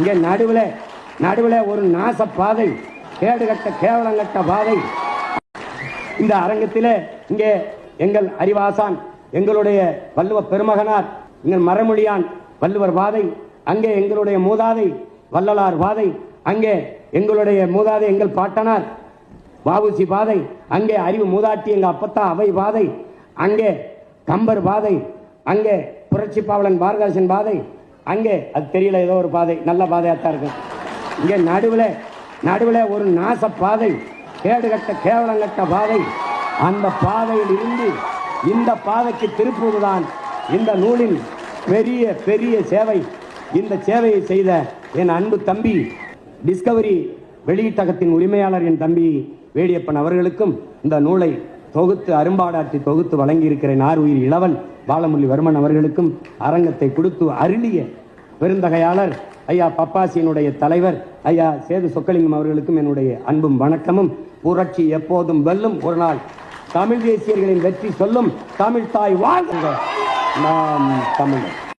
இங்கே நடுவில் நடுவில் ஒரு நாச பாதை கேடுகட்ட கேவலங்கட்ட பாதை. இந்த அரங்கத்திலே இங்கே எங்கள் அறிவாசான் எங்களுடைய வள்ளுவ பெருமகனார் எங்கள் மரமொழியான் வள்ளுவர் பாதை அங்கே எங்களுடைய மூதாதை வள்ளலார் பாதை அங்கே எங்களுடைய மூதாதை எங்கள் பாட்டனார் வாவுசி பாதை அங்கே அறிவு மூதாட்டி எங்கள் அப்பத்தா அவை பாதை அங்கே கம்பர் பாதை அங்கே புரட்சி பாவலன் பாரதாசன் பாதை அங்கே அது தெரியல ஏதோ ஒரு பாதை. நல்ல பாதையாக தான் இருக்கும். இங்கே நடுவில் நடுவில் ஒரு நாச பாதை கேடுகட்ட கேவலங்கட்ட பாதை. அந்த பாதையில் இருந்து இந்த பாதைக்கு திருப்புவதுதான் இந்த நூலின் பெரிய பெரிய சேவை. இந்த சேவையை செய்த என் அன்பு தம்பி டிஸ்கவரி வெளியீட்டகத்தின் உரிமையாளர் என் தம்பி வேடியப்பன் அவர்களுக்கும் இந்த நூலை தொகுத்து அரும்பாடாற்றி தொகுத்து வழங்கியிருக்கிறேன். நார் உயிர் இளவன் பாலமுரளிவர்மன் அவர்களுக்கும் அரங்கத்தை கொடுத்து அருளிய பெருந்தகையாளர் ஐயா பப்பாசியினுடைய தலைவர் ஐயா சேது சொக்கலிங்கம் அவர்களுக்கும் என்னுடைய அன்பும் வணக்கமும். புரட்சி எப்போதும் வெல்லும் ஒரு நாள் தமிழ் தேசியர்களின் வெற்றி சொல்லும் தமிழ் தாய் வாழ்க. நாம் தமிழர்.